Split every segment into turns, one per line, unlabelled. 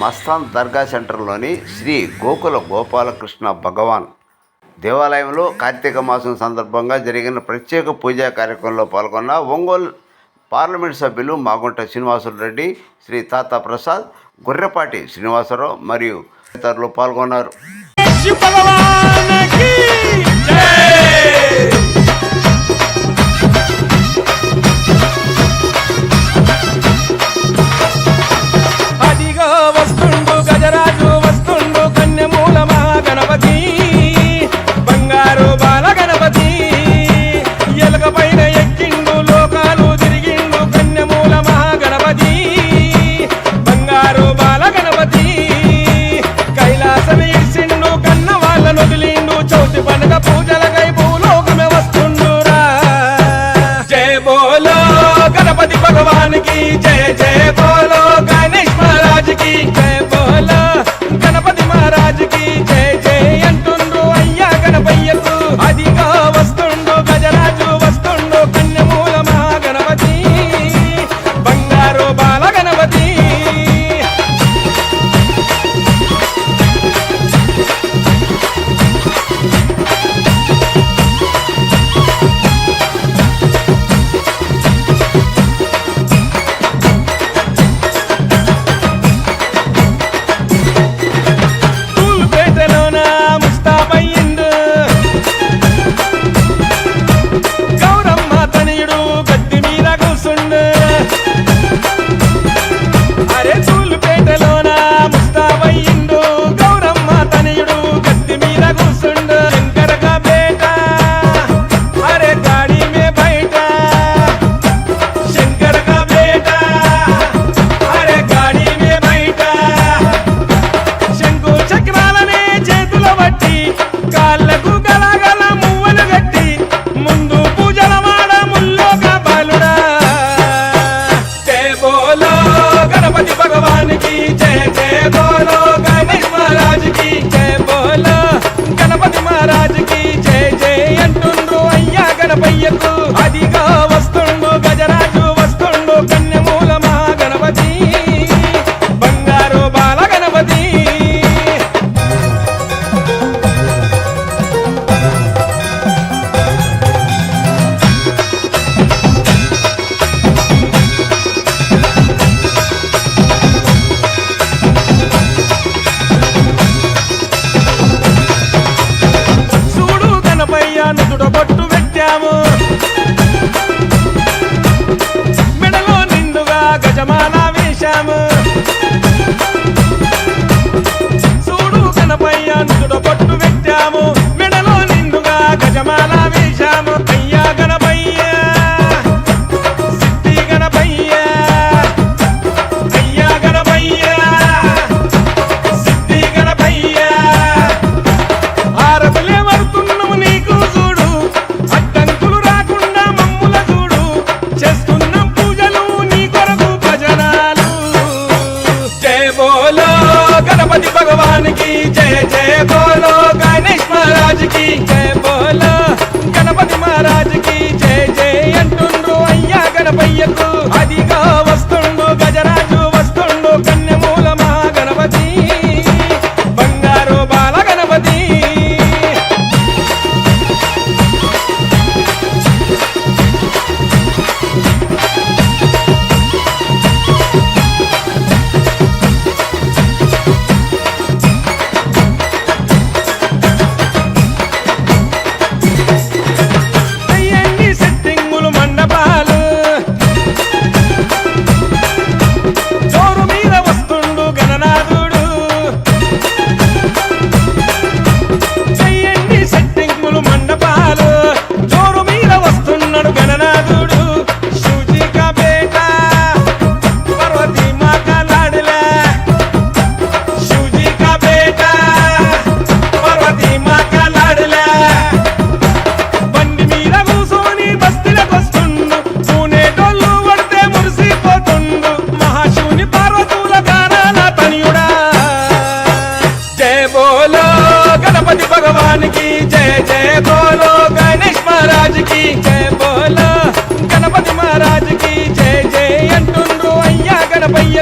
మస్తాన్ దర్గా సెంటర్లోని శ్రీ గోకుల గోపాలకృష్ణ భగవాన్ దేవాలయంలో కార్తీక మాసం సందర్భంగా జరిగిన ప్రత్యేక పూజా కార్యక్రమంలో పాల్గొన్న ఒంగోలు పార్లమెంట్ సభ్యులు మాగుంట శ్రీనివాసులు రెడ్డి శ్రీ తాత ప్రసాద్ గుర్రపాటి శ్రీనివాసరావు మరియు ఇతరులు పాల్గొన్నారు.
भगवान की जय जय बोलो। పయ్య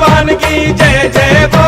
గణపతి భగవాన్కి
జయ జయ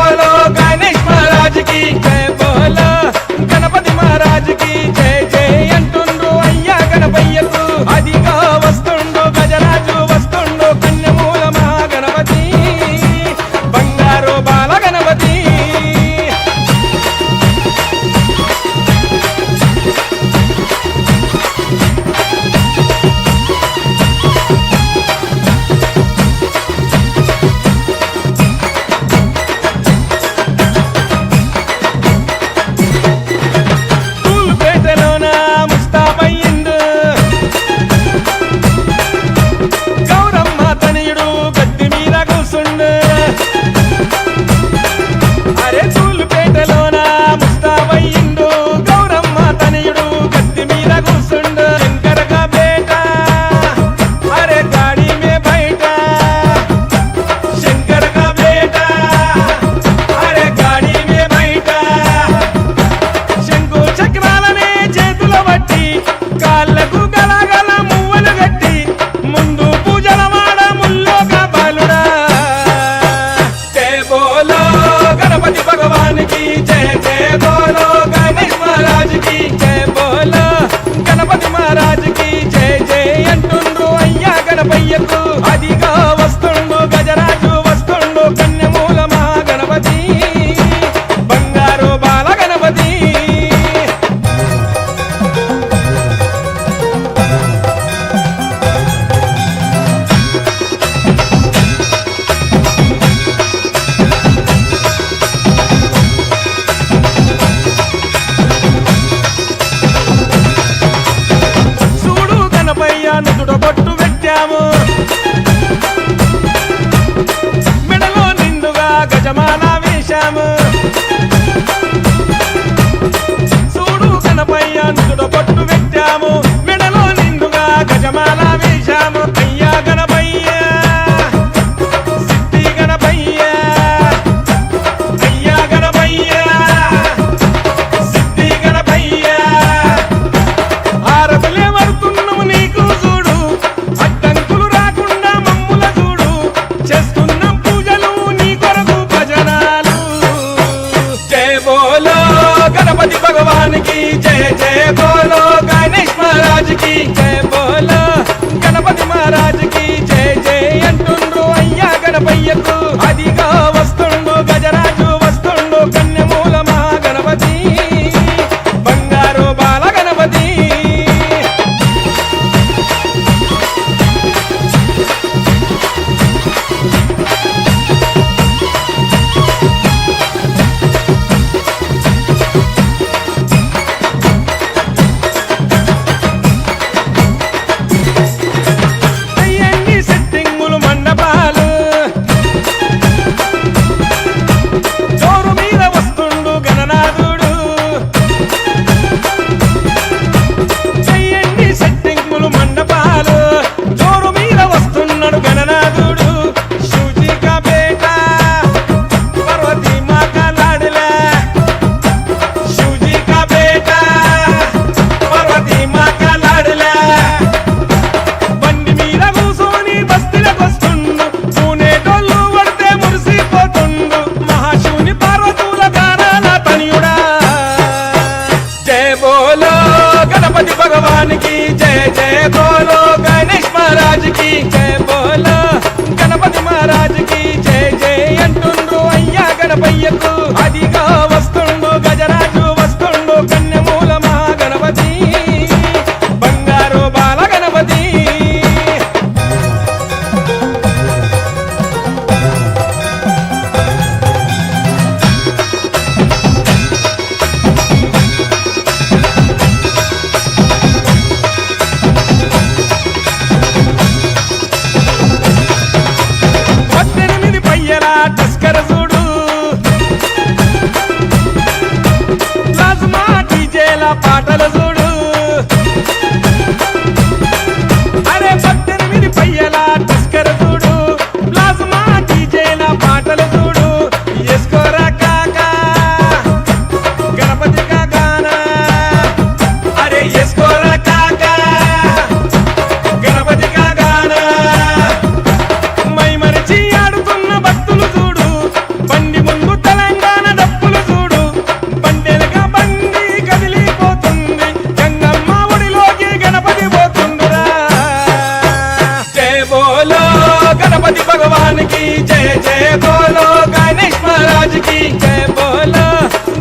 జయ జయ బోలో గణేష్ మహారాజ్కి జయ బోలో.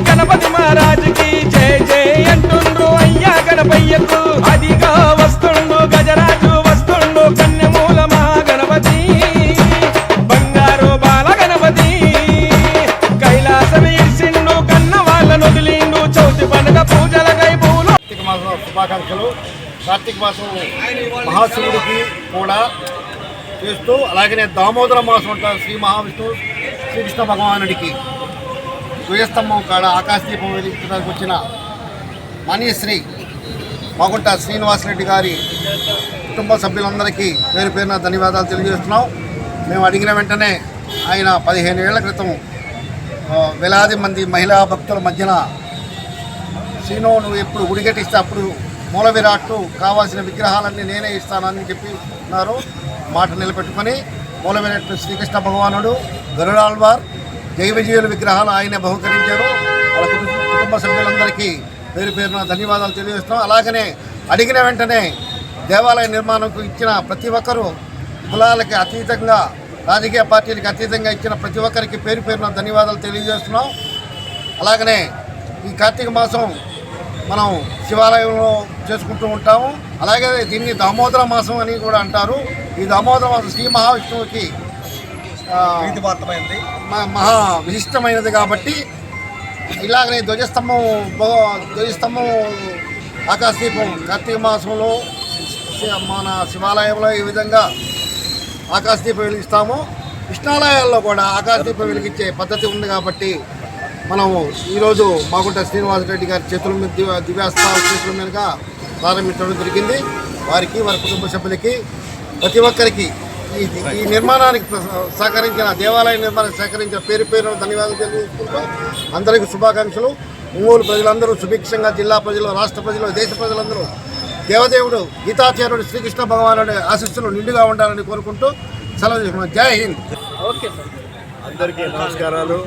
గణపతి మహారాజ్కి జయ జయ అంటుండ్రు అయ్యా గణపయ్యకు. అదిగా వస్తుండు గజరాజు వస్తుండు కన్యమూల మహాగణపతి. బంగారు బాల గణపతి కైలాసం ఇరిసిండు కన్న వాళ్ళను వదిలిండు చవితి పండుగ పూజలకై పూలు. కార్తీక మాసం శుభాకాంక్షలు.
కార్తీక మాసం మహాశివుడికి కూడా చేస్తూ అలాగనే దామోదర మాసం అంటారు శ్రీ మహావిష్ణువు శ్రీకృష్ణ భగవానుడికి. ధ్వజస్తంభం కాడ ఆకాశదీపం వెలిగించడానికి వచ్చిన మాన్యశ్రీ మాగుంట శ్రీనివాసరెడ్డి గారి కుటుంబ సభ్యులందరికీ పేరు పేరున ధన్యవాదాలు తెలియజేస్తున్నాం. మేము అడిగిన వెంటనే ఆయన పదిహేను ఏళ్ళ క్రితం వేలాది మంది మహిళా భక్తుల మధ్యన శ్రీను నువ్వు ఎప్పుడు గుడిగట్టిస్తే అప్పుడు మూల విరాట్టు కావాల్సిన విగ్రహాలన్నీ నేనే ఇస్తానని చెప్పి ఉన్నారు. మాట నిలబెట్టుకొని మూల శ్రీకృష్ణ భగవానుడు గరుడాల్వార్ జై విజయుల విగ్రహాలు ఆయనే బహుకరించారు. వాళ్ళ కుటుంబ కుటుంబ సభ్యులందరికీ పేరు పేరున ధన్యవాదాలు తెలియజేస్తున్నాం. అలాగనే అడిగిన వెంటనే దేవాలయ నిర్మాణంకు ఇచ్చిన ప్రతి ఒక్కరూ కులాలకి అతీతంగా రాజకీయ పార్టీలకు అతీతంగా ఇచ్చిన ప్రతి ఒక్కరికి పేరు పేరున ధన్యవాదాలు తెలియజేస్తున్నాం. అలాగనే ఈ కార్తీక మాసం మనం శివాలయంలో చేసుకుంటూ ఉంటాము. అలాగే దీన్ని దామోదర మాసం అని కూడా అంటారు. ఈ దామోదర మాసం శ్రీ మహావిష్ణువుకి మహా విశిష్టమైనది కాబట్టి ఇలాగనే ధ్వజస్తంభం ధ్వజస్తంభం ఆకాశదీపం కార్తీక మాసంలో మన శివాలయంలో ఈ విధంగా ఆకాశదీపం వెలిగిస్తాము. కృష్ణాలయాల్లో కూడా ఆకాశదీపం వెలిగించే పద్ధతి ఉంది కాబట్టి మనము ఈరోజు మాగుంట శ్రీనివాసరెడ్డి గారి చేతుల మీద దివ్య దివ్యాస్తాల చేతుల మీదుగా ప్రారంభించడం జరిగింది. వారికి వారి కుటుంబ సభ్యులకి ప్రతి ఒక్కరికి ఈ ఈ నిర్మాణానికి సహకరించిన దేవాలయ నిర్మాణానికి సహకరించిన పేరు పేరు ధన్యవాదాలు తెలియజేసుకుంటూ అందరికీ శుభాకాంక్షలు. ఒంగోలు ప్రజలందరూ సుభిక్షంగా జిల్లా ప్రజలు రాష్ట్ర ప్రజలు దేశ ప్రజలందరూ దేవదేవుడు గీతాచార్యుడు శ్రీకృష్ణ భగవానుడి ఆశీస్సులు నిండుగా ఉండాలని కోరుకుంటూ సెలవు తీసుకున్నాను జై హింద్.
అందరికీ నమస్కారాలు.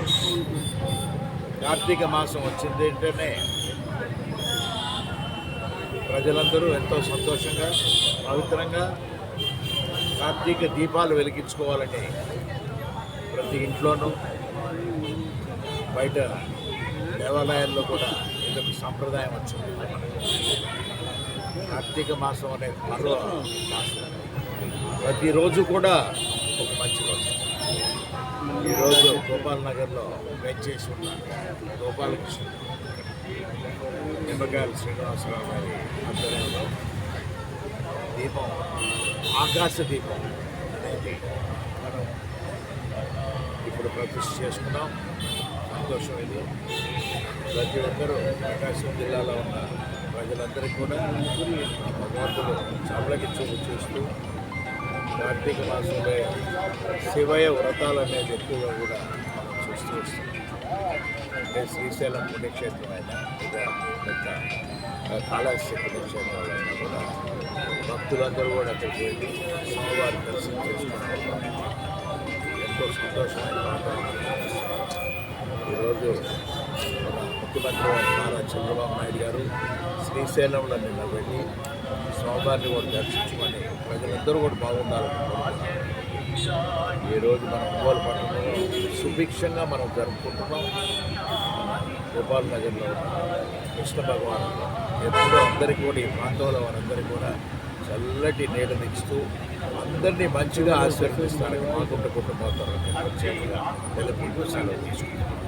కార్తీక మాసం వచ్చింది అంటేనే ప్రజలందరూ ఎంతో సంతోషంగా పవిత్రంగా కార్తీక దీపాలు వెలిగించుకోవాలని ప్రతి ఇంట్లోనూ బయట దేవాలయాల్లో కూడా ఇదొక సాంప్రదాయం వచ్చింది. కార్తీక మాసం అనేది పర్వ మాసం. ప్రతిరోజు కూడా ఒక మంచి రోజు. ఈరోజు గోపాల్ నగర్లో వెంచేసి ఉన్న గోపాలకృష్ణ నిమ్మకాయల శ్రీనివాసరావు గారి ఆధ్వర్యంలో దీపం ఆకాశ దీపం అనేది మనం ఇప్పుడు ప్రతిష్ఠ చేసుకున్నాం. సంతోషం ఇది. ప్రతి ఒక్కరూ ప్రకాశం జిల్లాలో ఉన్న ప్రజలందరికీ కూడా భగవంతుడు చల్లకి చూపు చూస్తూ కార్తీక మాసంలో శివయ వ్రతాలు అనేది ఎక్కువగా కూడా మనం చూస్తూ వస్తున్నాం. అంటే శ్రీశైలం పుణ్యక్షేత్రం కాళహస్తి పుణ్యక్షేత్రాలైనా కూడా భక్తులందరూ కూడా అక్కడికి వెళ్ళి స్వామివారి దర్శనం చేసుకోవడం ఎంతో సంతోషమైన వాతావరణం. ఈరోజు ముఖ్యమంత్రి నారా చంద్రబాబు నాయుడు గారు శ్రీశైలంలో నిన్న వెళ్ళి స్వామివారిని కూడా దర్శించుకొని ప్రజలందరూ కూడా బాగుండాలని ఈరోజు మన ఒంగోలు పట్టణంలో సుభిక్షంగా మనం జరుపుకుంటున్నాం. గోపాల్ నగర్లో కృష్ణ భగవాన్ ఎప్పుడూ అందరికీ కూడా ఈ ప్రాంతంలో వారందరికీ కూడా చల్లటి నీడనిస్తూ అందరినీ మంచిగా ఆశీర్వదిస్తారని మాకుంట కుటుంబంతో ప్రత్యేకంగా సెలవు తీసుకుంటాం